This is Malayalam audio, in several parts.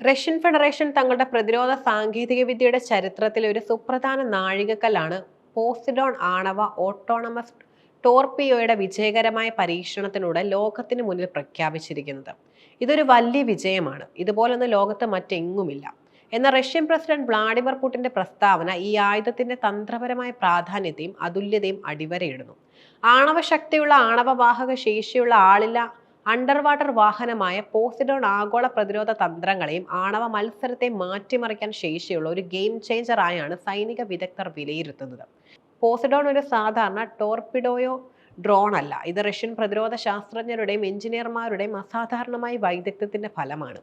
റഷ്യൻ ഫെഡറേഷൻ തങ്ങളുടെ പ്രതിരോധ സാങ്കേതിക വിദ്യയുടെ ചരിത്രത്തിൽ ഒരു സുപ്രധാന നാഴികക്കല്ലാണ് പോസിഡോൺ ആണവ ഓട്ടോണമസ് ടോർപിയോയുടെ വിജയകരമായ പരീക്ഷണത്തിലൂടെ ലോകത്തിന് മുന്നിൽ പ്രഖ്യാപിച്ചിരിക്കുന്നത്. ഇതൊരു വലിയ വിജയമാണ്. ഇതുപോലൊന്ന് ലോകത്ത് മറ്റെങ്ങുമില്ല. എന്നാൽ റഷ്യൻ പ്രസിഡന്റ് വ്ളാഡിമിർ പുടിന്റെ പ്രസ്താവന ഈ ആയുധത്തിന്റെ തന്ത്രപരമായ പ്രാധാന്യത്തെയും അതുല്യതയും അടിവരയിടുന്നു. ആണവ ശക്തിയുള്ള ആണവവാഹക ശേഷിയുള്ള ആളില്ല അണ്ടർ വാട്ടർ വാഹനമായ പോസിഡോൺ ആഗോള പ്രതിരോധ തന്ത്രങ്ങളെയും ആണവ മത്സരത്തെ മാറ്റിമറിക്കാൻ ശേഷിയുള്ള ഒരു ഗെയിം ചേഞ്ചറായാണ് സൈനിക വിദഗ്ധർ വിലയിരുത്തുന്നത്. പോസിഡോൺ ഒരു സാധാരണ ടോർപിഡോയോ ഡ്രോൺ അല്ല. ഇത് റഷ്യൻ പ്രതിരോധ ശാസ്ത്രജ്ഞരുടെയും എഞ്ചിനീയർമാരുടെയും അസാധാരണമായ വൈദഗ്ധ്യത്തിന്റെ ഫലമാണ്.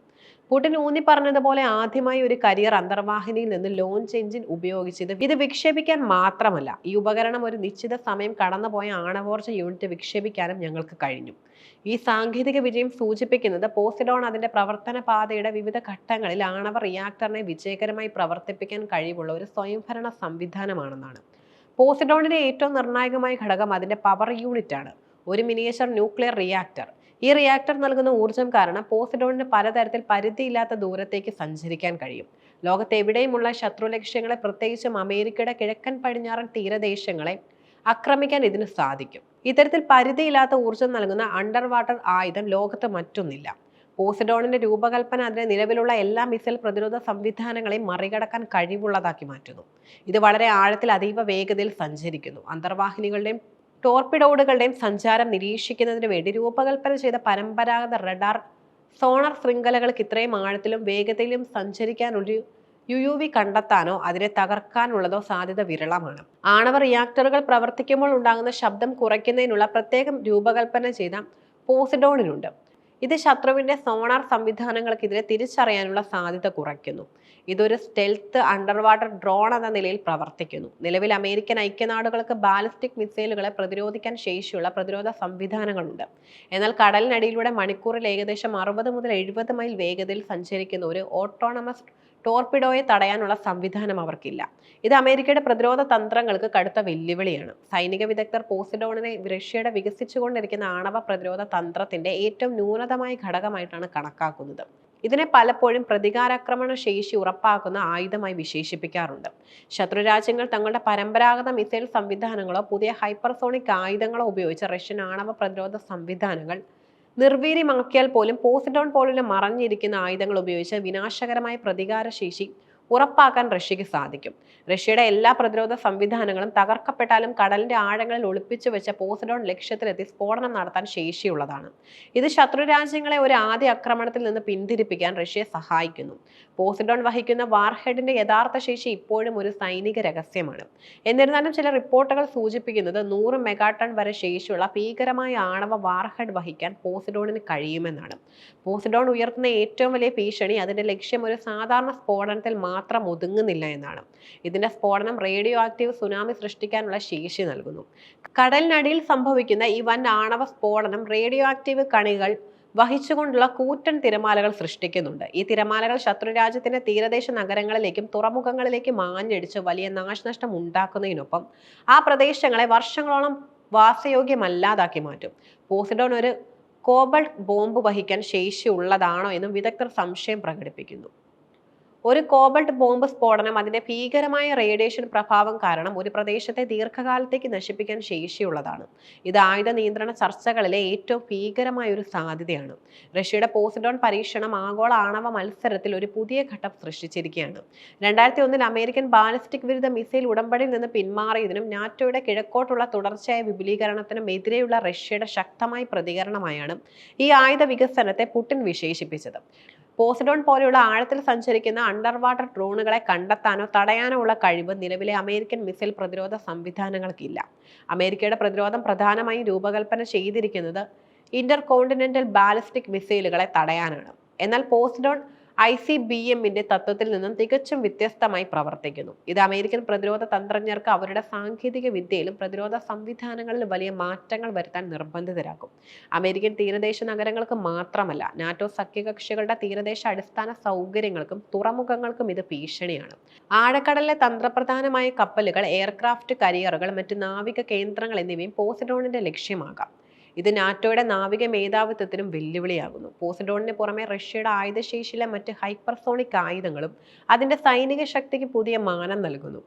പുടിൻ ഊന്നി പറഞ്ഞതുപോലെ ആദ്യമായി ഒരു കരിയർ അന്തർവാഹിനിയിൽ നിന്ന് ലോഞ്ച് എഞ്ചിൻ ഉപയോഗിച്ചത് ഇത് വിക്ഷേപിക്കാൻ മാത്രമല്ല ഈ ഉപകരണം ഒരു നിശ്ചിത സമയം കടന്നുപോയ ആണവോർജ യൂണിറ്റ് വിക്ഷേപിക്കാനും ഞങ്ങൾക്ക് കഴിഞ്ഞു. ഈ സാങ്കേതിക വിജയം സൂചിപ്പിക്കുന്നത് പോസിഡോൺ അതിന്റെ പ്രവർത്തന പാതയുടെ വിവിധ ഘട്ടങ്ങളിൽ ആണവ റിയാക്ടറിനെ വിജയകരമായി പ്രവർത്തിപ്പിക്കാൻ കഴിവുള്ള ഒരു സ്വയംഭരണ സംവിധാനമാണെന്നാണ്. പോസിഡോണിന്റെ ഏറ്റവും നിർണായകമായ ഘടകം അതിന്റെ പവർ യൂണിറ്റ് ആണ്. ഒരു മിനിയേച്ചർ ന്യൂക്ലിയർ റിയാക്ടർ ഈ റിയാക്ടർ നൽകുന്ന ഊർജം കാരണം പോസിഡോണിന് പലതരത്തിൽ പരിധിയില്ലാത്ത ദൂരത്തേക്ക് സഞ്ചരിക്കാൻ കഴിയും. ലോകത്ത് എവിടെയുമുള്ള ശത്രു ലക്ഷ്യങ്ങളെ പ്രത്യേകിച്ചും അമേരിക്കയുടെ കിഴക്കൻ പടിഞ്ഞാറൻ തീരദേശങ്ങളെ ആക്രമിക്കാൻ ഇതിന് സാധിക്കും. ഇത്തരത്തിൽ പരിധിയില്ലാത്ത ഊർജം നൽകുന്ന അണ്ടർ വാട്ടർ ആയുധം ലോകത്ത് മറ്റൊന്നില്ല. പോസിഡോണിന്റെ രൂപകൽപ്പന അതിന് നിലവിലുള്ള എല്ലാ മിസൈൽ പ്രതിരോധ സംവിധാനങ്ങളെയും മറികടക്കാൻ കഴിവുള്ളതാക്കി മാറ്റുന്നു. ഇത് വളരെ ആഴത്തിൽ അതീവ വേഗതയിൽ സഞ്ചരിക്കുന്നു. അന്തർവാഹിനികളുടെയും ടോർപിഡോഡുകളുടെയും സഞ്ചാരം നിരീക്ഷിക്കുന്നതിന് വേണ്ടി രൂപകൽപ്പന ചെയ്ത പരമ്പരാഗത റഡാർ സോണർ ശൃംഖലകൾക്ക് ഇത്രയും ആഴത്തിലും വേഗതയിലും സഞ്ചരിക്കാനൊരു യു യു വി കണ്ടെത്താനോ അതിനെ തകർക്കാനുള്ളതോ സാധ്യത വിരളമാണ്. ആണവ റിയാക്ടറുകൾ പ്രവർത്തിക്കുമ്പോൾ ഉണ്ടാകുന്ന ശബ്ദം കുറയ്ക്കുന്നതിനുള്ള പ്രത്യേകം രൂപകൽപ്പന ചെയ്ത പോസിഡോണിനുണ്ട്. ഇത് ശത്രുവിന്റെ സോണാർ സംവിധാനങ്ങൾക്കെതിരെ തിരിച്ചറിയാനുള്ള സാധ്യത കുറയ്ക്കുന്നു. ഇതൊരു സ്റ്റെൽത്ത് അണ്ടർ വാട്ടർ ഡ്രോൺ എന്ന നിലയിൽ പ്രവർത്തിക്കുന്നു. നിലവിൽ അമേരിക്കൻ ഐക്യനാടുകൾക്ക് ബാലിസ്റ്റിക് മിസൈലുകളെ പ്രതിരോധിക്കാൻ ശേഷിയുള്ള പ്രതിരോധ സംവിധാനങ്ങളുണ്ട്. എന്നാൽ കടലിനടിയിലൂടെ മണിക്കൂറിൽ ഏകദേശം അറുപത് മുതൽ എഴുപത് മൈൽ വേഗതയിൽ സഞ്ചരിക്കുന്ന ഒരു ഓട്ടോണമസ് ടോർപിഡോയെ തടയാനുള്ള സംവിധാനം അവർക്കില്ല. ഇത് അമേരിക്കയുടെ പ്രതിരോധ തന്ത്രങ്ങൾക്ക് കടുത്ത വെല്ലുവിളിയാണ്. സൈനിക വിദഗ്ധർ പോസിഡോണിനെ റഷ്യയുടെ വികസിച്ചുകൊണ്ടിരിക്കുന്ന ആണവ പ്രതിരോധ തന്ത്രത്തിന്റെ ഏറ്റവും ന്യൂനതമായ ഘടകമായിട്ടാണ് കണക്കാക്കുന്നത്. ഇതിനെ പലപ്പോഴും പ്രതികാരാക്രമണ ശേഷി ഉറപ്പാക്കുന്ന ആയുധമായി വിശേഷിപ്പിക്കാറുണ്ട്. ശത്രുരാജ്യങ്ങൾ തങ്ങളുടെ പരമ്പരാഗത മിസൈൽ സംവിധാനങ്ങളോ പുതിയ ഹൈപ്പർസോണിക് ആയുധങ്ങളോ ഉപയോഗിച്ച് റഷ്യൻ ആണവ പ്രതിരോധ സംവിധാനങ്ങൾ നിർവീര്യമാക്കിയാൽ പോലും പോസിഡോൺ പോലുള്ള മറഞ്ഞിരിക്കുന്ന ആയുധങ്ങൾ ഉപയോഗിച്ച് വിനാശകരമായ പ്രതികാരശേഷി ഉറപ്പാക്കാൻ റഷ്യക്ക് സാധിക്കും. റഷ്യയുടെ എല്ലാ പ്രതിരോധ സംവിധാനങ്ങളും തകർക്കപ്പെട്ടാലും കടലിന്റെ ആഴങ്ങളിൽ ഒളിപ്പിച്ചു വെച്ച പോസിഡോൺ ലക്ഷ്യത്തിലെത്തി സ്ഫോടനം നടത്താൻ ശേഷിയുള്ളതാണ്. ഇത് ശത്രു രാജ്യങ്ങളെ ഒരു ആദ്യ ആക്രമണത്തിൽ നിന്ന് പിന്തിരിപ്പിക്കാൻ റഷ്യയെ സഹായിക്കുന്നു. പോസിഡോൺ വഹിക്കുന്ന വാർഹെഡിന്റെ യഥാർത്ഥ ശേഷി ഇപ്പോഴും ഒരു സൈനിക രഹസ്യമാണ്. എന്നിരുന്നാലും ചില റിപ്പോർട്ടുകൾ സൂചിപ്പിക്കുന്നത് നൂറ് മെഗാടൺ വരെ ശേഷിയുള്ള ഭീകരമായ ആണവ വാർഹെഡ് വഹിക്കാൻ പോസിഡോണിന് കഴിയുമെന്നാണ്. പോസിഡോൺ ഉയർത്തുന്ന ഏറ്റവും വലിയ ഭീഷണി അതിന്റെ ലക്ഷ്യം ഒരു സാധാരണ സ്ഫോടനത്തിൽ മാത്രം ഒതുങ്ങുന്നില്ല എന്നാണ്. ഇതിന്റെ സ്ഫോടനം റേഡിയോ ആക്റ്റീവ് സുനാമി സൃഷ്ടിക്കാനുള്ള ശേഷി നൽകുന്നു. കടലിനടിയിൽ സംഭവിക്കുന്ന ഈ വൻ ആണവ സ്ഫോടനം റേഡിയോ ആക്റ്റീവ് കണികൾ വഹിച്ചുകൊണ്ടുള്ള കൂറ്റൻ തിരമാലകൾ സൃഷ്ടിക്കുന്നുണ്ട്. ഈ തിരമാലകൾ ശത്രുരാജ്യത്തിന്റെ തീരദേശ നഗരങ്ങളിലേക്കും തുറമുഖങ്ങളിലേക്കും ആഞ്ഞടിച്ച് വലിയ നാശനഷ്ടം ഉണ്ടാക്കുന്നതിനൊപ്പം ആ പ്രദേശങ്ങളെ വർഷങ്ങളോളം വാസയോഗ്യമല്ലാതാക്കി മാറ്റും. പോസിഡോൺ ഒരു കോബൾട്ട് ബോംബ് വഹിക്കാൻ ശേഷിയുള്ളതാണോ എന്നും വിദഗ്ധർ സംശയം പ്രകടിപ്പിക്കുന്നു. ഒരു കോബൾട്ട് ബോംബ് സ്ഫോടനം അതിന്റെ ഭീകരമായ റേഡിയേഷൻ പ്രഭാവം കാരണം ഒരു പ്രദേശത്തെ ദീർഘകാലത്തേക്ക് നശിപ്പിക്കാൻ ശേഷിയുള്ളതാണ്. ഇത് ആയുധ നിയന്ത്രണ ചർച്ചകളിലെ ഏറ്റവും ഭീകരമായ ഒരു സാധ്യതയാണ്. റഷ്യയുടെ പോസിഡോൺ പരീക്ഷണം ആഗോള ആണവ മത്സരത്തിൽ ഒരു പുതിയ ഘട്ടം സൃഷ്ടിച്ചിരിക്കുകയാണ്. രണ്ടായിരത്തി ഒന്നിൽ അമേരിക്കൻ ബാലിസ്റ്റിക് വിരുദ്ധ മിസൈൽ ഉടമ്പടിയിൽ നിന്ന് പിന്മാറിയതിനും നാറ്റോയുടെ കിഴക്കോട്ടുള്ള തുടർച്ചയായ വിപുലീകരണത്തിനും എതിരെയുള്ള റഷ്യയുടെ ശക്തമായ പ്രതികരണമായാണ് ഈ ആയുധ വികസനത്തെ പുടിൻ വിശേഷിപ്പിച്ചത്. പോസിഡോൺ പോലെയുള്ള ആഴത്തിൽ സഞ്ചരിക്കുന്ന അണ്ടർ വാട്ടർ ഡ്രോണുകളെ കണ്ടെത്താനോ തടയാനോ ഉള്ള കഴിവ് നിലവിലെ അമേരിക്കൻ മിസൈൽ പ്രതിരോധ സംവിധാനങ്ങൾക്കില്ല. അമേരിക്കയുടെ പ്രതിരോധം പ്രധാനമായും രൂപകൽപ്പന ചെയ്തിരിക്കുന്നത് ഇന്റർ കോണ്ടിനെന്റൽ ബാലിസ്റ്റിക് മിസൈലുകളെ തടയാനാണ്. എന്നാൽ പോസിഡോൺ ഐ സി ബി എമ്മിന്റെ തത്വത്തിൽ നിന്നും തികച്ചും വ്യത്യസ്തമായി പ്രവർത്തിക്കുന്നു. ഇത് അമേരിക്കൻ പ്രതിരോധ തന്ത്രജ്ഞർക്ക് അവരുടെ സാങ്കേതിക വിദ്യയിലും പ്രതിരോധ സംവിധാനങ്ങളിലും വലിയ മാറ്റങ്ങൾ വരുത്താൻ നിർബന്ധിതരാക്കും. അമേരിക്കൻ തീരദേശ നഗരങ്ങൾക്ക് മാത്രമല്ല നാറ്റോ സഖ്യകക്ഷികളുടെ തീരദേശ അടിസ്ഥാന സൗകര്യങ്ങൾക്കും തുറമുഖങ്ങൾക്കും ഇത് ഭീഷണിയാണ്. ആഴക്കടലിലെ തന്ത്രപ്രധാനമായ കപ്പലുകൾ എയർക്രാഫ്റ്റ് കരിയറുകൾ മറ്റ് നാവിക കേന്ദ്രങ്ങൾ എന്നിവയും പോസിഡോണിന്റെ ലക്ഷ്യമാകാം. ഇത് നാറ്റോയുടെ നാവിക മേധാവിത്വത്തിനും വെല്ലുവിളിയാകുന്നു. പോസിഡോണിന് പുറമെ റഷ്യയുടെ ആയുധശേഷിയിലെ മറ്റ് ഹൈപ്പർസോണിക് ആയുധങ്ങളും അതിന്റെ സൈനിക ശക്തിക്ക് പുതിയ മാനം നൽകുന്നു.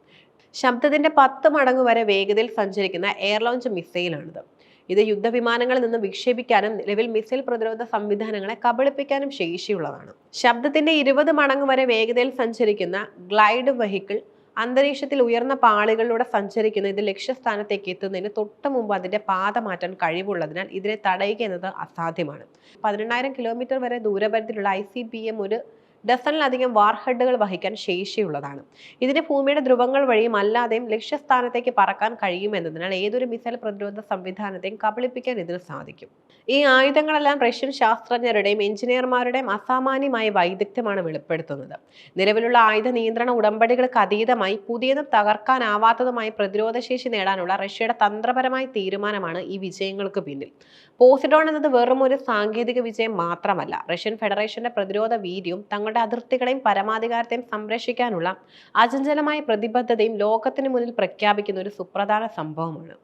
ശബ്ദത്തിന്റെ പത്ത് മടങ്ങ് വരെ വേഗതയിൽ സഞ്ചരിക്കുന്ന എയർ ലോഞ്ച് മിസൈലാണിത്. ഇത് യുദ്ധവിമാനങ്ങളിൽ നിന്ന് വിക്ഷേപിക്കാനും നിലവിൽ മിസൈൽ പ്രതിരോധ സംവിധാനങ്ങളെ കബളിപ്പിക്കാനും ശേഷിയുള്ളതാണ്. ശബ്ദത്തിന്റെ ഇരുപത് മടങ്ങ് വരെ വേഗതയിൽ സഞ്ചരിക്കുന്ന ഗ്ലൈഡ് വെഹിക്കിൾ അന്തരീക്ഷത്തിൽ ഉയർന്ന പാളികളിലൂടെ സഞ്ചരിക്കുന്ന. ഇത് ലക്ഷ്യസ്ഥാനത്തേക്ക് എത്തുന്നതിന് തൊട്ട് മുമ്പ് അതിന്റെ പാത മാറ്റാൻ കഴിവുള്ളതിനാൽ ഇതിനെ തടയുക എന്നത് അസാധ്യമാണ്. പതിനെണ്ണായിരം കിലോമീറ്റർ വരെ ദൂരപരിധിയിലുള്ള ഐ ഒരു ഡസണിലധികം വാർഹെഡുകൾ വഹിക്കാൻ ശേഷിയുള്ളതാണ്. ഇതിന് ഭൂമിയുടെ ധ്രുവങ്ങൾ വഴിയും അല്ലാതെയും ലക്ഷ്യസ്ഥാനത്തേക്ക് പറക്കാൻ കഴിയുമെന്നതിനാൽ ഏതൊരു മിസൈൽ പ്രതിരോധ സംവിധാനത്തെയും കബളിപ്പിക്കാൻ ഇതിന് സാധിക്കും. ഈ ആയുധങ്ങളെല്ലാം റഷ്യൻ ശാസ്ത്രജ്ഞരുടെയും എഞ്ചിനീയർമാരുടെയും അസാമാന്യമായ വൈദഗ്ധ്യമാണ് വെളിപ്പെടുത്തുന്നത്. നിലവിലുള്ള ആയുധ നിയന്ത്രണ ഉടമ്പടികൾക്ക് അതീതമായി പുതിയതും തകർക്കാനാവാത്തതുമായി പ്രതിരോധശേഷി നേടാനുള്ള റഷ്യയുടെ തന്ത്രപരമായ തീരുമാനമാണ് ഈ വിജയങ്ങൾക്ക് പിന്നിൽ. പോസിഡോൺ എന്നത് വെറും ഒരു സാങ്കേതിക വിജയം മാത്രമല്ല. റഷ്യൻ ഫെഡറേഷന്റെ പ്രതിരോധ വീര്യവും തങ്ങളുടെ അതിർത്തികളെയും പരമാധികാരത്തെയും സംരക്ഷിക്കാനുള്ള അചഞ്ചലമായ പ്രതിബദ്ധതയും ലോകത്തിന് മുന്നിൽ പ്രഖ്യാപിക്കുന്ന ഒരു സുപ്രധാന സംഭവമാണ്.